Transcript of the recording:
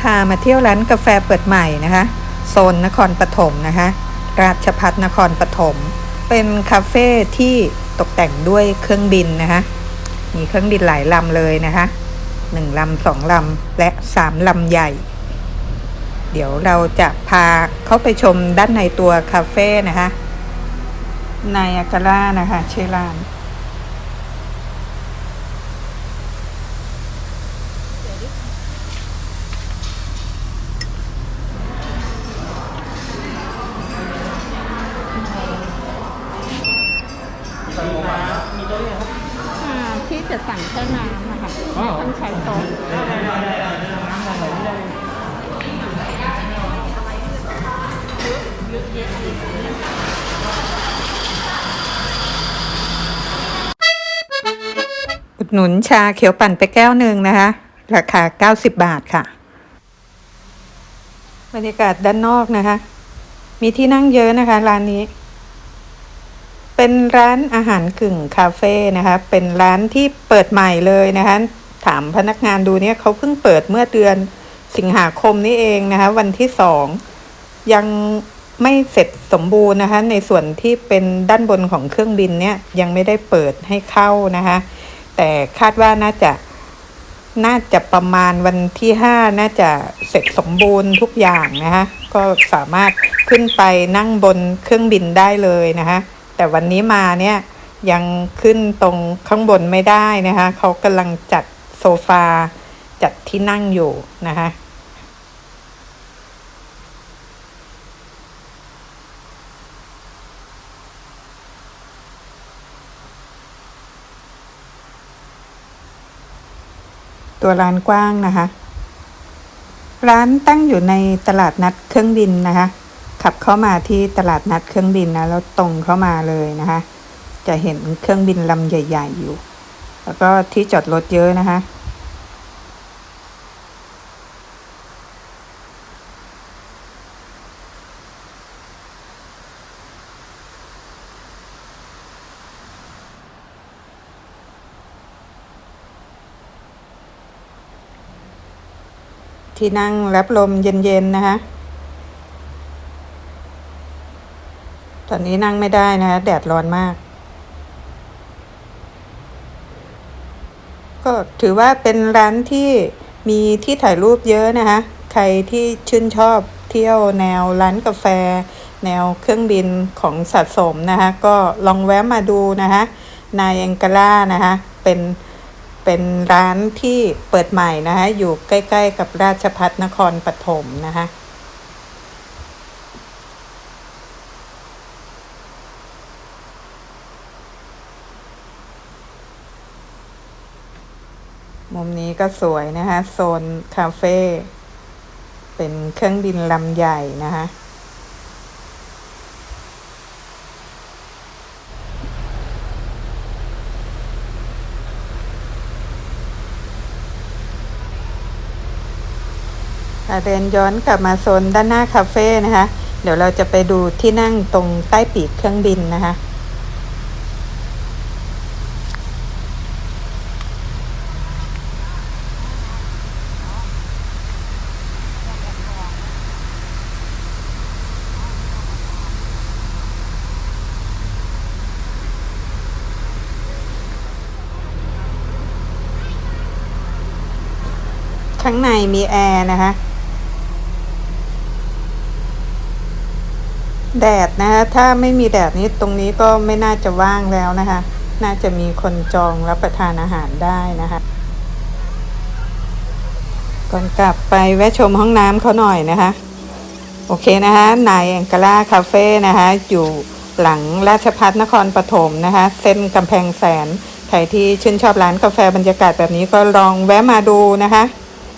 พามาเที่ยวร้านกาแฟเปิดใหม่นะคะโซนนครปฐมนะคะ ราชพัฒนครปฐมเป็นคาเฟ่ที่ตกแต่งด้วยเครื่องบินนะคะมีเครื่องบินหลายลำเลยนะคะหนึ่งลำสองลำและสามลำใหญ่ เดี๋ยวเราจะพาเข้าไปชมด้านในตัวคาเฟ่นะคะนายอาการ่านะคะชื่อร้าน จะสั่งแค่น้ำนะคะอ๋อต้องใช้โต๊ะอุดหนุนชาเขียวปั่นไปแก้วหนึ่งนะคะ ราคา 90 บาทค่ะ บรรยากาศด้านนอกนะคะ มีที่นั่งเยอะนะคะ ร้านนี้ เป็นร้านอาหารกึ่งคาเฟ่นะคะ เป็นร้านที่เปิดใหม่เลยนะคะ ถามพนักงานดูเนี่ยเขาเพิ่งเปิดเมื่อเดือนสิงหาคมนี้เองนะคะ วันที่สองยังไม่เสร็จสมบูรณ์นะคะ ในส่วนที่เป็นด้านบนของเครื่องบินเนี่ยยังไม่ได้เปิดให้เข้านะคะ แต่คาดว่าน่าจะน่าจะประมาณวันที่ห้าน่าจะเสร็จสมบูรณ์ทุกอย่างนะคะ ก็สามารถขึ้นไปนั่งบนเครื่องบินได้เลยนะคะ แต่วันนี้มาเนี่ยยังขึ้นตรงข้างบนไม่ได้นะคะ เขากำลังจัดโซฟา จัดที่นั่งอยู่นะคะตัวร้านกว้างนะคะ ร้านตั้งอยู่ในตลาดนัดเครื่องบินนะคะ ขับเข้ามาที่ตลาดนัดเครื่องบินนะแล้วตรงเข้ามาเลยนะคะ จะเห็นเครื่องบินลำใหญ่ ๆ อยู่ แล้วก็ที่จอดรถเยอะนะคะที่นั่งรับลมเย็น ๆ นะคะ ตอนนี้นั่งไม่ได้นะคะแดดร้อนมาก ก็ถือว่าเป็นร้านที่มีที่ถ่ายรูปเยอะนะคะ ใครที่ชื่นชอบเที่ยวแนวร้านกาแฟ แนวเครื่องบินของสะสมนะคะ ก็ลองแวะมาดูนะคะนายแองกาล่านะคะเป็นเป็นร้านที่เปิดใหม่นะคะอยู่ใกล้ ๆ กับราชพัฒนครปฐมนะคะ มุมนี้ก็สวยนะคะ โซนคาเฟ่เป็นเครื่องบินลำใหญ่นะคะค่ะเดินย้อนกลับมาโซนด้านหน้าคาเฟ่นะคะ เดี๋ยวเราจะไปดูที่นั่งตรงใต้ปีกเครื่องบินนะคะ ข้างในมีแอร์นะคะ แดดนะคะถ้าไม่มีแดดนี้ตรงนี้ก็ไม่น่าจะว่างแล้วนะคะ น่าจะมีคนจองรับประทานอาหารได้นะคะก่อนกลับไปแวะชมห้องน้ำเขาหน่อยนะคะ โอเคนะคะนายแองกาล่าคาเฟ่นะคะ อยู่หลังราชพัฒนครปฐมนะคะ เส้นกำแพงแสน ใครที่ชื่นชอบร้านกาแฟบรรยากาศแบบนี้ก็ลองแวะมาดูนะคะ